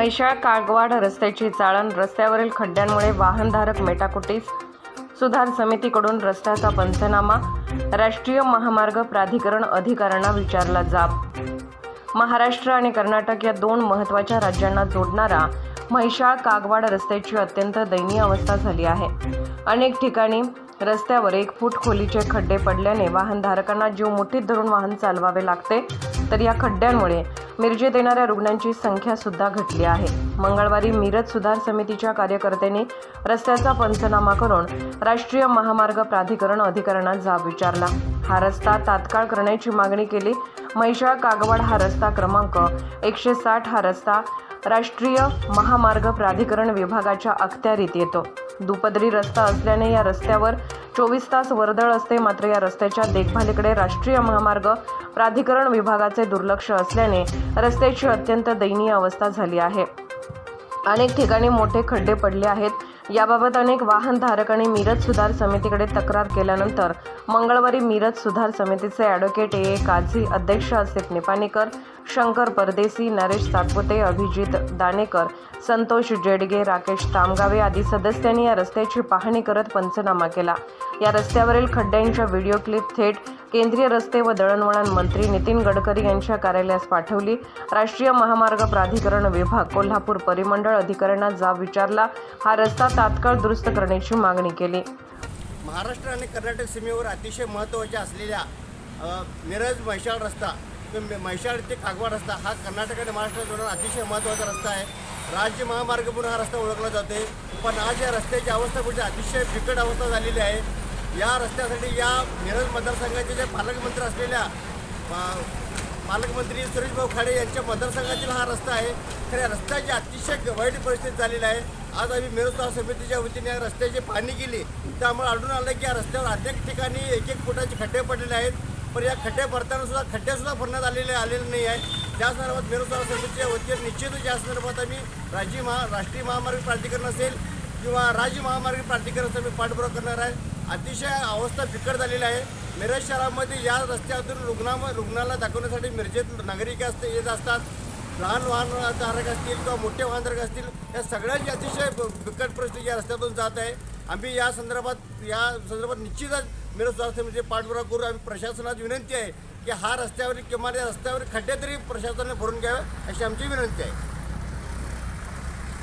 मैशाळ कागवाड रस्त्याची चाळण रस्त्यावरील खड्ड्यांमुळे वाहनधारक मेटाकुटीस. सुधार समितीकडून रस्त्याचा पंचनामा. राष्ट्रीय महामार्ग प्राधिकरण अधिकाऱ्यांना विचारला जाब. महाराष्ट्र आणि कर्नाटक या दोन महत्त्वाच्या राज्यांना जोडणारा म्हैशाळ कागवाड रस्त्याची अत्यंत दयनीय अवस्था झाली आहे. अनेक ठिकाणी रस्त्यावर एक फूट खोलीचे खड्डे पडल्याने वाहनधारकांना जीव मुठीत धरून वाहन चालवावे लागते. तर या खड्ड्यांमुळे मिरजेत येणाऱ्या रुग्णांची संख्या सुद्धा घटली आहे. मंगळवारी मिरज सुधार समितीच्या कार्यकर्त्यांनी रस्त्याचा पंचनामा करून राष्ट्रीय महामार्ग प्राधिकरण अधिकाऱ्यांना जाब विचारला. हा रस्ता तात्काळ करण्याची मागणी केली. म्हैशाळ कागवाड हा रस्ता क्रमांक एकशे साठ हा रस्ता राष्ट्रीय महामार्ग प्राधिकरण विभागाच्या अखत्यारीत येतो. दुपदरी रस्ता असल्याने या रस्त्यावर चोवीस तास वर्दळ असते. मात्र या रस्त्याच्या देखभालीकडे राष्ट्रीय महामार्ग प्राधिकरण विभागाचे दुर्लक्ष असल्याने रस्त्याची अत्यंत दयनीय अवस्था झाली आहे. अनेक ठिकाणी मोठे खड्डे पडले आहेत. याबाबत अनेक वाहनधारकांनी मिरज सुधार समितीकडे तक्रार केल्यानंतर मंगळवारी मिरज सुधार समितीचे ॲडव्होकेट ए काझी अध्यक्ष आसिफ निपाणीकर शंकर परदेसी नरेश सातपुते अभिजित दानेकर संतोष जेडगे राकेश तामगावे आदी सदस्यांनी या रस्त्याची पाहणी करत पंचनामा केला. या रस्त्यावरील खड्ड्यांच्या व्हिडिओ क्लिप थेट केंद्रीय रस्ते व दळणवळण मंत्री नितीन गडकरी यांच्या कार्यालयास पाठवली. राष्ट्रीय महामार्ग प्राधिकरण विभाग कोल्हापूर परिमंडळ अधिकाऱ्यांना जाब विचारला. हा रस्ता तात्काळ दुरुस्त करण्याची मागणी केली. महाराष्ट्र आणि कर्नाटक सीमेवर अतिशय महत्त्वाच्या असलेल्या मिरज म्हैशाळ रस्ता तो ते खागवाड रस्ता. हा कर्नाटक आणि महाराष्ट्र जोडणारा अतिशय महत्त्वाचा रस्ता आहे. राज्य महामार्ग म्हणून हा रस्ता ओळखला जातोय पण आज या रस्त्याची अवस्था म्हणजे अतिशय बिकट अवस्था झालेली आहे. या रस्त्यासाठी या मिरज मतदारसंघाचे जे पालकमंत्री असलेल्या पालकमंत्री सुरेशभाऊ खाडे यांच्या मतदारसंघातील हा रस्ता आहे. खऱ्या रस्त्याची अतिशय वाईट परिस्थिती झालेली आहे. आज आम्ही मिरजगाव समितीच्या वतीने या रस्त्याची पाहणी केली. त्यामुळे आढळून आलं की या रस्त्यावर अनेक ठिकाणी एक एक फुटाचे खड्डे पडलेले आहेत. पण या खड्डे भरताना सुद्धा खड्डेसुद्धा भरण्यात आलेले आलेले नाही आहे त्या संदर्भात बेरोजगार समितीच्या वतीने निश्चितच या संदर्भात आम्ही राज्य महा राष्ट्रीय महामार्ग प्राधिकरण असेल किंवा राज्य महामार्ग प्राधिकरणाचा मी पाठपुरावा करणार आहे. अतिशय अवस्था बिकट झालेली आहे. मिरज शहरामध्ये या रस्त्यातून रुग्णा रुग्णाला दाखवण्यासाठी मिरजेत नागरिक असते येत असतात. लहान वाहनधारक असतील किंवा मोठे वाहनधारक असतील या सगळ्यांची अतिशय बिकट परिस्थिती या रस्त्यातून जात आहे. आम्ही या संदर्भात या संदर्भात निश्चितच मिरज समितीचे पाठपुरा करू आम्ही प्रशासनात विनंती आहे की हा रस्त्यावर किमान या खड्डे तरी प्रशासनाने भरून घ्यावे अशी आमची विनंती आहे.